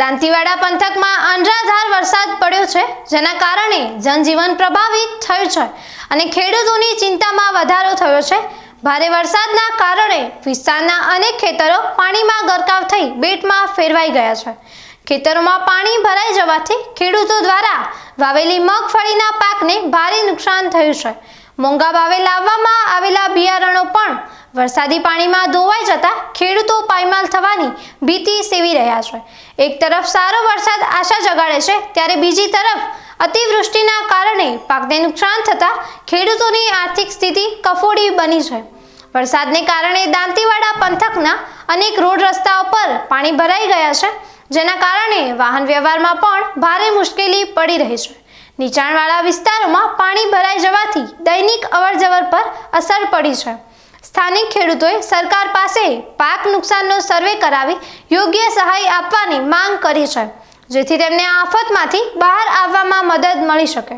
દાંતીવાડા પંથકમાં અનરાધાર વરસાદ પડ્યો છે, જેના કારણે જનજીવન પ્રભાવિત થયું છે અને ખેડૂતોની ચિંતામાં વધારો થયો છે. ભારે વરસાદના કારણે વિસ્તારના અનેક ખેતરો પાણીમાં ગરકાવ થઈ બેટમાં ફેરવાઈ ગયા છે. ખેતરોમાં પાણી ભરાઈ જવાથી ખેડૂતો દ્વારા વાવેલી મગફળીના પાકને ભારે નુકસાન થયું છે. મોંઘા ભાવે લાવવામાં આવેલા બિયારણો પણ વરસાદી પાણીમાં ધોવાઈ જતા ખેડૂતો પાયમાલ થવાની ભીતિ સેવી રહ્યા છે. એક તરફ સારો વરસાદ આશા જગાડે છે, ત્યારે બીજી તરફ અતિવૃષ્ટિના કારણે પાકને નુકસાન થતા ખેડૂતોની આર્થિક સ્થિતિ કફોડી બની છે. વરસાદને કારણે દાંતીવાડા પંથકના અનેક રોડ રસ્તાઓ પર પાણી ભરાઈ ગયા છે, જેના કારણે વાહન વ્યવહારમાં પણ ભારે મુશ્કેલી પડી રહી છે. નીચાણવાળા વિસ્તારોમાં પાણી ભરાઈ જવાથી દૈનિક અવરજવર પર અસર પડી છે. સ્થાનિક ખેડૂતોએ સરકાર પાસે પાક નુકસાનનો સર્વે કરાવી યોગ્ય સહાય આપવાની માંગ કરી છે, જેથી તેમને આફતમાંથી બહાર આવવામાં મદદ મળી શકે.